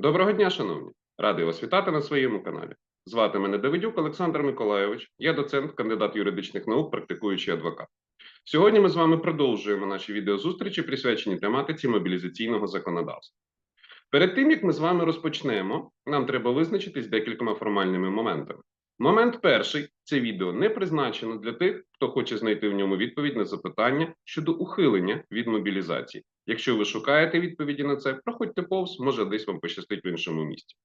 Доброго дня, шановні! Радий вас вітати на своєму каналі. Звати мене Давидюк Олександр Миколайович. Я доцент, кандидат юридичних наук, практикуючий адвокат. Сьогодні ми з вами продовжуємо наші відеозустрічі, присвячені тематиці мобілізаційного законодавства. Перед тим як ми з вами розпочнемо, нам треба визначитись декількома формальними моментами. Момент перший це відео не призначено для тих, хто хоче знайти в ньому відповідь на запитання щодо ухилення від мобілізації. Якщо ви шукаєте відповіді на це, проходьте повз, може десь вам пощастить в іншому місці.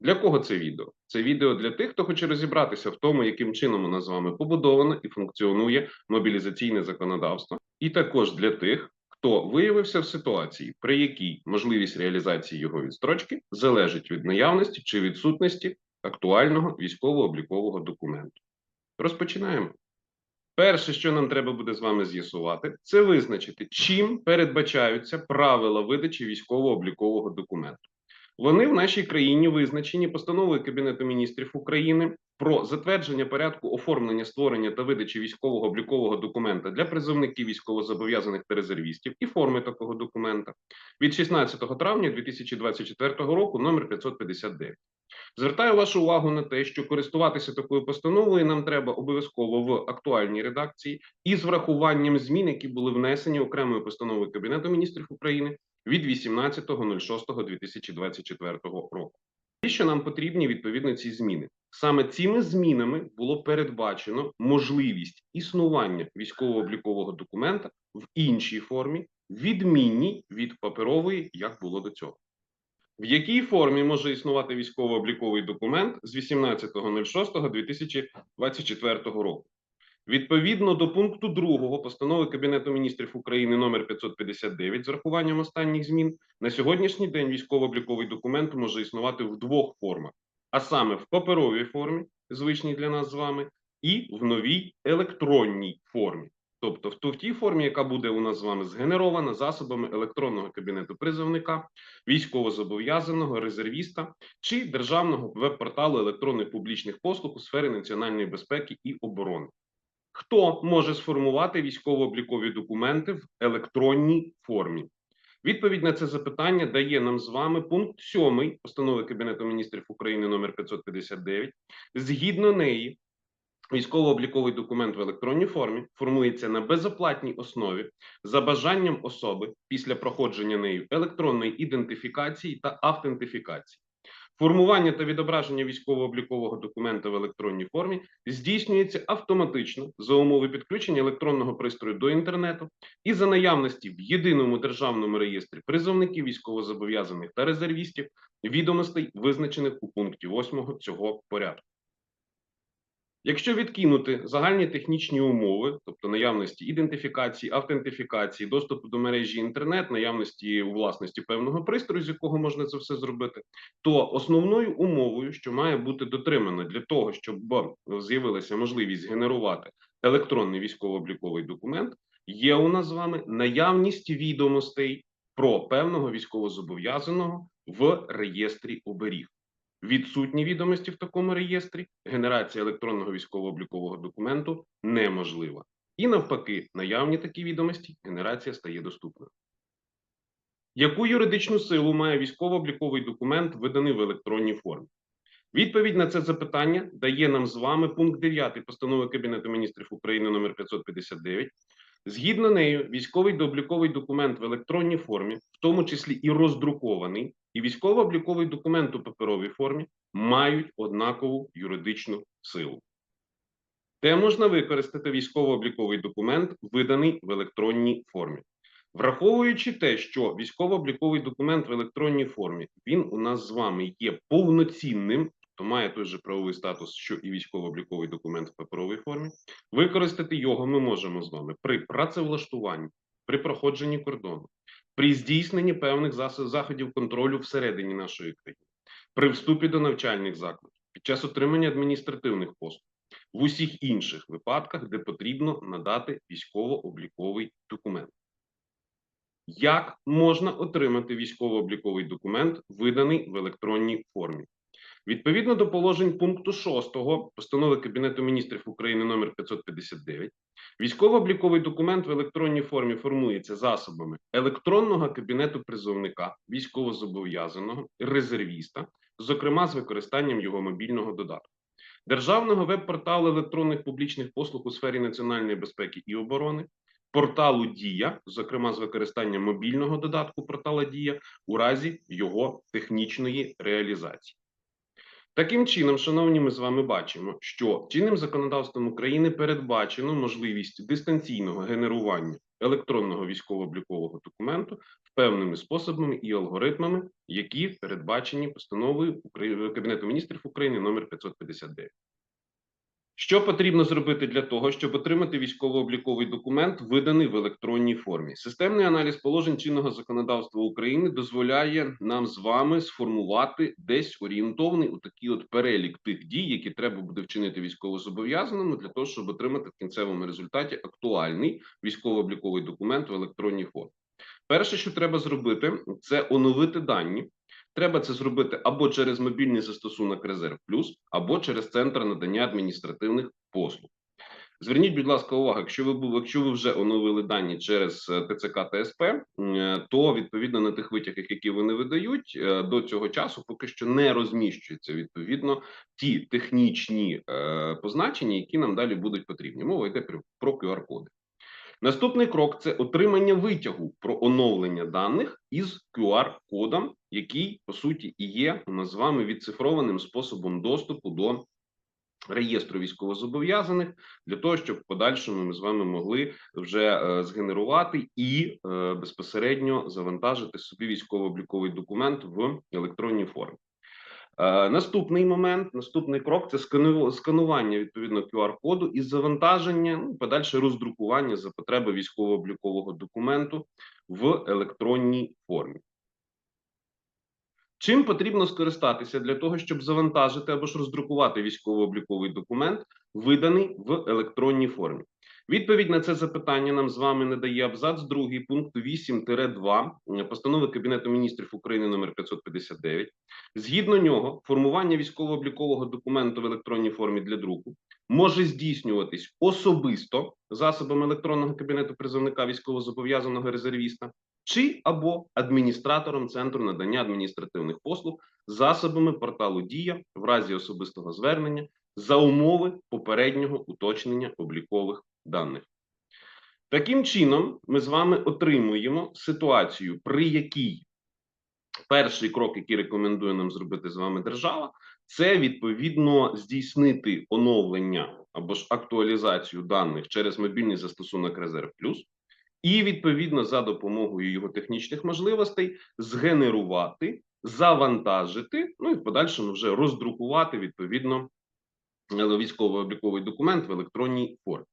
Для кого це відео? Це відео для тих, хто хоче розібратися в тому, яким чином у нас з вами побудовано і функціонує мобілізаційне законодавство, і також для тих, хто виявився в ситуації, при якій можливість реалізації його відстрочки залежить від наявності чи відсутності актуального військово-облікового документу. Розпочинаємо. Перше, що нам треба буде з вами з'ясувати, це визначити, чим передбачаються правила видачі військово-облікового документу. Вони в нашій країні визначені постановою Кабінету міністрів України про затвердження порядку оформлення, створення та видачі військового облікового документа для призовників військовозобов'язаних та резервістів і форми такого документа від 16 травня 2024 року, номер 559. Звертаю вашу увагу на те, що користуватися такою постановою нам треба обов'язково в актуальній редакції і з врахуванням змін, які були внесені окремою постановою Кабінету міністрів України від 18.06.2024 року. І що нам потрібні відповідно ці зміни? Саме цими змінами було передбачено можливість існування військово-облікового документа в іншій формі, відмінній від паперової, як було до цього. В якій формі може існувати військово-обліковий документ з 18.06.2024 року? Відповідно до пункту 2 постанови Кабінету міністрів України номер 559 з рахуванням останніх змін, на сьогоднішній день військово-обліковий документ може існувати в двох формах, а саме в паперовій формі, звичній для нас з вами, і в новій електронній формі. Тобто в в тій формі, яка буде у нас з вами згенерована засобами електронного кабінету призовника, військовозобов'язаного, резервіста чи державного веб-порталу електронних публічних послуг у сфері національної безпеки і оборони. Хто може сформувати військово-облікові документи в електронній формі? Відповідь на це запитання дає нам з вами пункт 7 постанови Кабінету міністрів України номер 559. Згідно неї, військово-обліковий документ в електронній формі формується на безоплатній основі за бажанням особи після проходження нею електронної ідентифікації та автентифікації. Формування та відображення військово-облікового документа в електронній формі здійснюється автоматично за умови підключення електронного пристрою до інтернету і за наявності в єдиному державному реєстрі призовників військовозобов'язаних та резервістів відомостей, визначених у пункті 8 цього порядку. Якщо відкинути загальні технічні умови, тобто наявності ідентифікації, автентифікації, доступу до мережі інтернет, наявності у власності певного пристрою, з якого можна це все зробити, то основною умовою, що має бути дотримана для того, щоб з'явилася можливість генерувати електронний військово-обліковий документ, є у нас з вами наявність відомостей про певного військовозобов'язаного в реєстрі оберіг. Відсутні відомості в такому реєстрі, генерація електронного військово-облікового документу неможлива. І навпаки, наявні такі відомості, генерація стає доступною. Яку юридичну силу має військово-обліковий документ, виданий в електронній формі? Відповідь на це запитання дає нам з вами пункт 9 постанови Кабінету міністрів України номер 559. Згідно нею, військовий обліковий документ в електронній формі, в тому числі і роздрукований, і військово-обліковий документ у паперовій формі мають однакову юридичну силу. Де можна використати військово-обліковий документ, виданий в електронній формі. Враховуючи те, що військово-обліковий документ в електронній формі він у нас з вами є повноцінним, то має той же правовий статус, що і військово-обліковий документ в паперовій формі. Використати його ми можемо з вами при працевлаштуванні, при проходженні кордону, при здійсненні певних заходів контролю всередині нашої країни, при вступі до навчальних закладів, під час отримання адміністративних послуг, в усіх інших випадках, де потрібно надати військово-обліковий документ. Як можна отримати військово-обліковий документ, виданий в електронній формі? Відповідно до положень пункту 6 постанови Кабінету міністрів України номер 559, військово-обліковий документ в електронній формі формується засобами електронного кабінету призовника, військовозобов'язаного, резервіста, зокрема з використанням його мобільного додатку. Державного веб-порталу електронних публічних послуг у сфері національної безпеки і оборони, порталу Дія, зокрема з використанням мобільного додатку портала Дія, у разі його технічної реалізації. Таким чином, шановні, ми з вами бачимо, що чинним законодавством України передбачено можливість дистанційного генерування електронного військово-облікового документу певними способами і алгоритмами, які передбачені постановою Кабінету міністрів України номер 559. Що потрібно зробити для того, щоб отримати військово-обліковий документ, виданий в електронній формі? Системний аналіз положень чинного законодавства України дозволяє нам з вами сформувати десь орієнтовний у такий от перелік тих дій, які треба буде вчинити військовозобов'язаному для того, щоб отримати в кінцевому результаті актуальний військово-обліковий документ в електронній формі. Перше, що треба зробити, це оновити дані. Треба це зробити або через мобільний застосунок Резерв Плюс, або через центр надання адміністративних послуг. Зверніть, будь ласка, увагу, якщо ви якщо ви вже оновили дані через е, ТЦК ТСП, е, то відповідно на тих витягах, які вони видають, е, до цього часу поки що не розміщуються відповідно ті технічні позначення, які нам далі будуть потрібні. Мова йде про QR-коди. Наступний крок це отримання витягу про оновлення даних із QR-кодом, який по суті і є у нас з вами відцифрованим способом доступу до реєстру військовозобов'язаних для того, щоб в подальшому ми з вами могли вже е, згенерувати і е, безпосередньо завантажити собі військово-обліковий документ в електронній формі. Е, Наступний момент, наступний крок це сканування відповідно QR-коду і завантаження, ну, подальше роздрукування за потреби військово-облікового документу в електронній формі. Чим потрібно скористатися для того, щоб завантажити або ж роздрукувати військово-обліковий документ, виданий в електронній формі? Відповідь на це запитання нам з вами надає абзац 2 пункту 8-2 постанови Кабінету міністрів України номер 559. Згідно нього, формування військово-облікового документу в електронній формі для друку може здійснюватись особисто засобами електронного кабінету призовника військовозобов'язаного резервіста чи або адміністратором центру надання адміністративних послуг засобами порталу Дія в разі особистого звернення за умови попереднього уточнення облікових даних. Таким чином, ми з вами отримуємо ситуацію, при якій перший крок, який рекомендує нам зробити з вами держава, це відповідно здійснити оновлення або ж актуалізацію даних через мобільний застосунок Резерв Плюс, і відповідно за допомогою його технічних можливостей згенерувати, завантажити, ну і в подальшому вже роздрукувати відповідно військово-обліковий документ в електронній формі.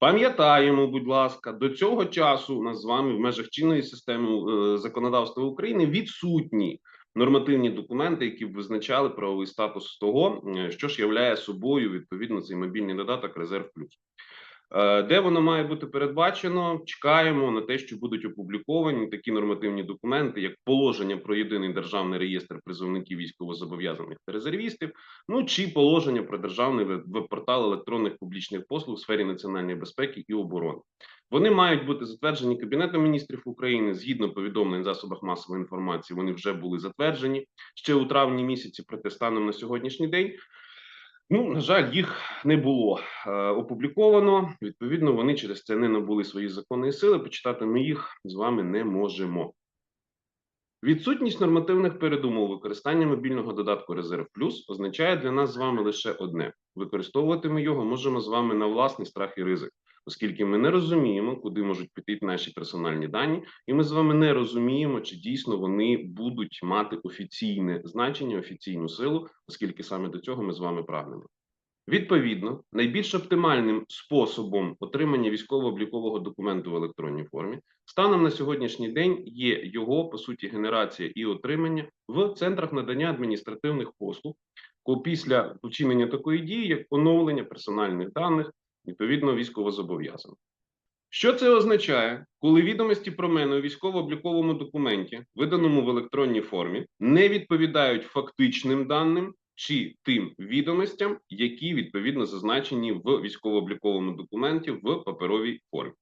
Пам'ятаємо, будь ласка, до цього часу у нас з вами в межах чинної системи е, законодавства України відсутні нормативні документи, які б визначали правовий статус того, е, що ж являє собою відповідно цей мобільний додаток Резерв Плюс. Е, Де воно має бути передбачено? Чекаємо на те, що будуть опубліковані такі нормативні документи, як положення про єдиний державний реєстр призовників військовозобов'язаних та резервістів, ну чи положення про державний веб- веб-портал електронних публічних послуг у сфері національної безпеки і оборони. Вони мають бути затверджені Кабінетом міністрів України згідно повідомлень в засобах масової інформації. Вони вже були затверджені ще у травні місяці. Проте станом на сьогоднішній день. Ну, на жаль, їх не було е, опубліковано. Відповідно, вони через це не набули свої законної сили. Почитати ми їх з вами не можемо. Відсутність нормативних передумов використання мобільного додатку Резерв Плюс означає для нас з вами лише одне: використовувати ми його можемо з вами на власний страх і ризик, оскільки ми не розуміємо, куди можуть піти наші персональні дані, і ми з вами не розуміємо, чи дійсно вони будуть мати офіційне значення, офіційну силу, оскільки саме до цього ми з вами прагнемо. Відповідно, найбільш оптимальним способом отримання військово-облікового документу в електронній формі станом на сьогоднішній день є його по суті генерація і отримання в центрах надання адміністративних послуг після вчинення такої дії, як оновлення персональних даних відповідно військовозобов'язаних. Що це означає, коли відомості про мене у військово-обліковому документі, виданому в електронній формі, не відповідають фактичним даним, чи тим відомостям, які відповідно зазначені в військово-обліковому документі в паперовій формі.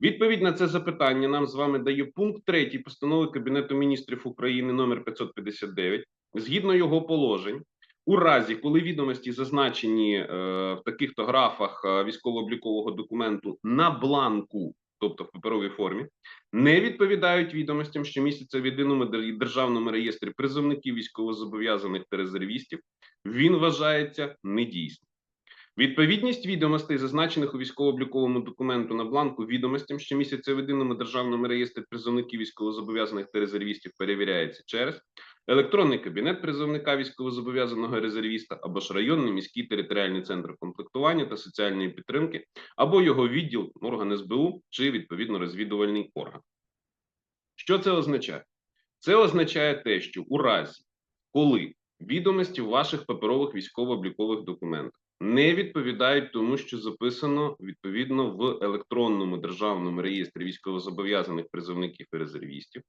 Відповідь на це запитання нам з вами дає пункт 3 постанови Кабінету міністрів України номер 559. Згідно його положень, у разі, коли відомості зазначені е, в таких-то графах е, військово-облікового документу на бланку, тобто в паперовій формі, не відповідають відомостям, що містяться в єдиному державному реєстрі призовників військовозобов'язаних та резервістів, він вважається недійсним. Відповідність відомостей, зазначених у військово-обліковому документу на бланку відомостям, що містяться в єдиному державному реєстрі призовників військовозобов'язаних та резервістів, перевіряється через електронний кабінет призовника військовозобов'язаного резервіста або ж районний міський територіальний центр комплектування та соціальної підтримки, або його відділ, орган СБУ чи відповідно розвідувальний орган. Що це означає? Це означає те, що у разі, коли відомості в ваших паперових військово-облікових документах не відповідають тому, що записано відповідно в електронному державному реєстрі військовозобов'язаних призовників і резервістів,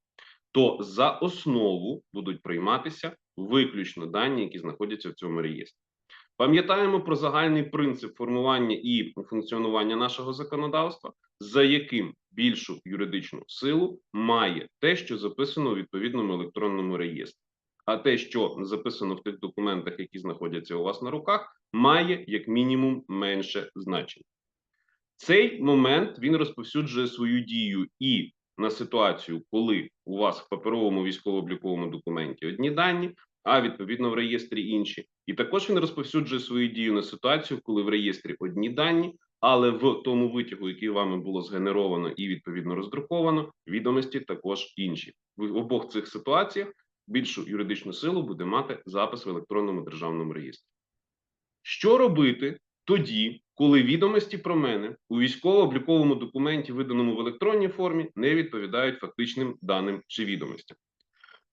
то за основу будуть прийматися виключно дані, які знаходяться в цьому реєстрі. Пам'ятаємо про загальний принцип формування і функціонування нашого законодавства, за яким більшу юридичну силу має те, що записано у відповідному електронному реєстрі. А те, що записано в тих документах, які знаходяться у вас на руках, має як мінімум менше значення. Цей момент він розповсюджує свою дію і на ситуацію, коли у вас в паперовому військово-обліковому документі одні дані, а відповідно в реєстрі інші. І також він розповсюджує свою дію на ситуацію, коли в реєстрі одні дані, але в тому витягу, який вами було згенеровано і відповідно роздруковано, відомості також інші. В обох цих ситуаціях більшу юридичну силу буде мати запис в електронному державному реєстрі. Що робити тоді, коли відомості про мене у військово-обліковому документі, виданому в електронній формі, не відповідають фактичним даним чи відомостям?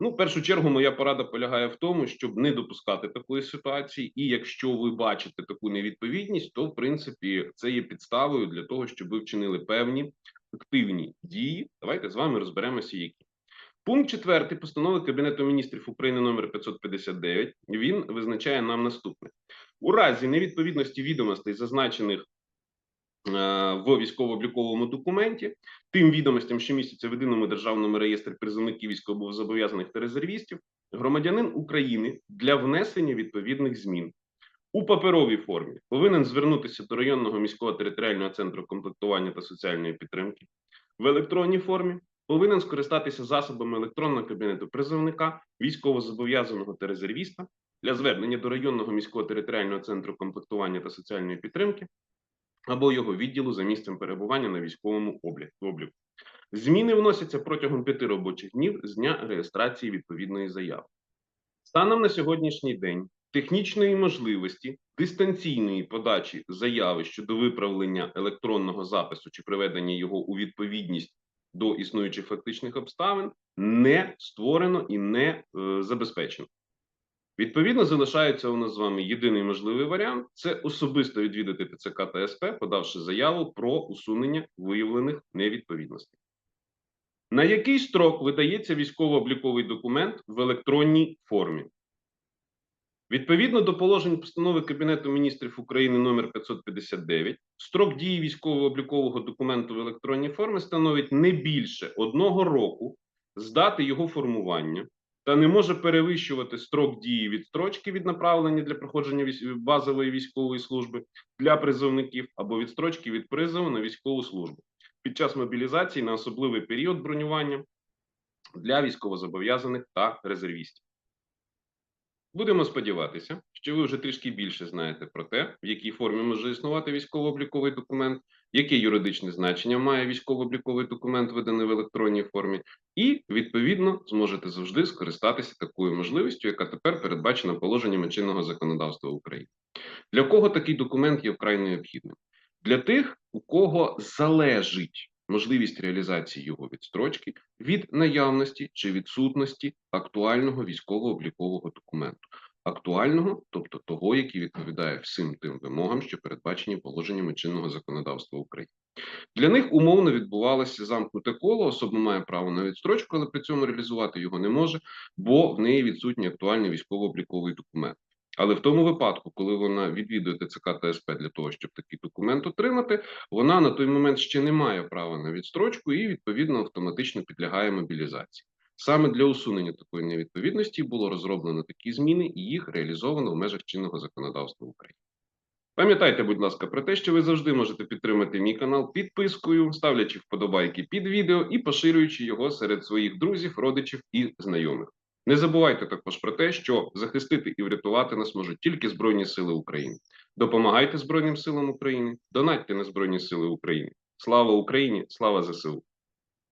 Ну, в першу чергу, моя порада полягає в тому, щоб не допускати такої ситуації, і якщо ви бачите таку невідповідність, то в принципі це є підставою для того, щоб ви вчинили певні активні дії. Давайте з вами розберемося, які. Пункт 4 постанови Кабінету міністрів України номер 559, він визначає нам наступне: у разі невідповідності відомостей, зазначених е, в військово-обліковому документі, тим відомостям, що містяться в єдиному державному реєстрі призовників військовозобов'язаних та резервістів, громадянин України для внесення відповідних змін. У паперовій формі повинен звернутися до районного міського територіального центру комплектування та соціальної підтримки. В електронній формі. Повинен скористатися засобами електронного кабінету призовника, військовозобов'язаного та резервіста для звернення до районного міського територіального центру комплектування та соціальної підтримки або його відділу за місцем перебування на військовому обліку. Зміни вносяться протягом п'яти робочих днів з дня реєстрації відповідної заяви. Станом на сьогоднішній день технічної можливості дистанційної подачі заяви щодо виправлення електронного запису чи приведення його у відповідність до існуючих фактичних обставин не створено і не е, забезпечено. Відповідно, залишається у нас з вами єдиний можливий варіант це особисто відвідати ТЦК та СП, подавши заяву про усунення виявлених невідповідностей. На який строк видається військово-обліковий документ в електронній формі? Відповідно до положень постанови Кабінету міністрів України номер 559, строк дії військово-облікового документу в електронній формі становить не більше одного року з дати його формування та не може перевищувати строк дії відстрочки від направлення для проходження базової військової служби для призовників або відстрочки від призову на військову службу під час мобілізації на особливий період бронювання для військовозобов'язаних та резервістів. Будемо сподіватися, що ви вже трішки більше знаєте про те, в якій формі може існувати військово-обліковий документ, яке юридичне значення має військово-обліковий документ, виданий в електронній формі, і відповідно зможете завжди скористатися такою можливістю, яка тепер передбачена положеннями чинного законодавства України. Для кого такий документ є вкрай необхідним? Для тих, у кого залежить можливість реалізації його відстрочки від наявності чи відсутності актуального військово-облікового документу. Актуального, тобто того, який відповідає всім тим вимогам, що передбачені положеннями чинного законодавства України. Для них умовно відбувалося замкнуте коло. Особа має право на відстрочку, але при цьому реалізувати його не може, бо в неї відсутній актуальний військово-обліковий документ. Але в тому випадку, коли вона відвідує ТЦК та СП для того, щоб такий документ отримати, вона на той момент ще не має права на відстрочку і відповідно автоматично підлягає мобілізації. Саме для усунення такої невідповідності було розроблено такі зміни і їх реалізовано в межах чинного законодавства України. Пам'ятайте, будь ласка, про те, що ви завжди можете підтримати мій канал підпискою, ставлячи вподобайки під відео і поширюючи його серед своїх друзів, родичів і знайомих. Не забувайте також про те, що захистити і врятувати нас можуть тільки Збройні Сили України. Допомагайте Збройним силам України, донатьте на Збройні Сили України. Слава Україні! Слава ЗСУ!